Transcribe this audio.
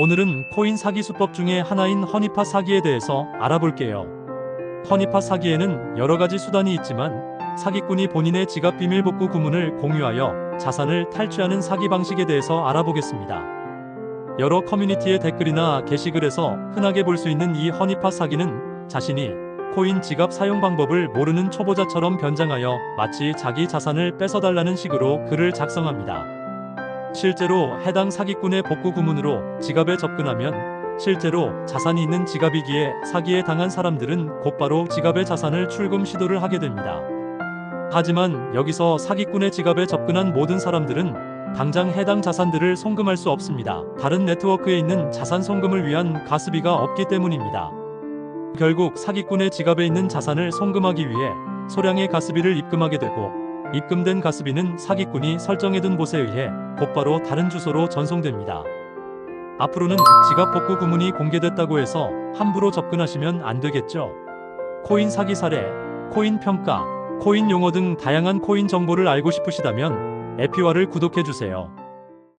오늘은 코인 사기 수법 중에 하나인 허니팟 사기에 대해서 알아볼게요. 허니팟 사기에는 여러 가지 수단이 있지만 사기꾼이 본인의 지갑 비밀 복구 구문을 공유하여 자산을 탈취하는 사기 방식에 대해서 알아보겠습니다. 여러 커뮤니티의 댓글이나 게시글에서 흔하게 볼 수 있는 이 허니팟 사기는 자신이 코인 지갑 사용 방법을 모르는 초보자처럼 변장하여 마치 자기 자산을 뺏어달라는 식으로 글을 작성합니다. 실제로 해당 사기꾼의 복구 구문으로 지갑에 접근하면 실제로 자산이 있는 지갑이기에 사기에 당한 사람들은 곧바로 지갑의 자산을 출금 시도를 하게 됩니다. 하지만 여기서 사기꾼의 지갑에 접근한 모든 사람들은 당장 해당 자산들을 송금할 수 없습니다. 다른 네트워크에 있는 자산 송금을 위한 가스비가 없기 때문입니다. 결국 사기꾼의 지갑에 있는 자산을 송금하기 위해 소량의 가스비를 입금하게 되고 입금된 가스비는 사기꾼이 설정해둔 곳에 의해 곧바로 다른 주소로 전송됩니다. 앞으로는 지갑 복구 구문이 공개됐다고 해서 함부로 접근하시면 안 되겠죠. 코인 사기 사례, 코인 평가, 코인 용어 등 다양한 코인 정보를 알고 싶으시다면 에피와를 구독해 주세요.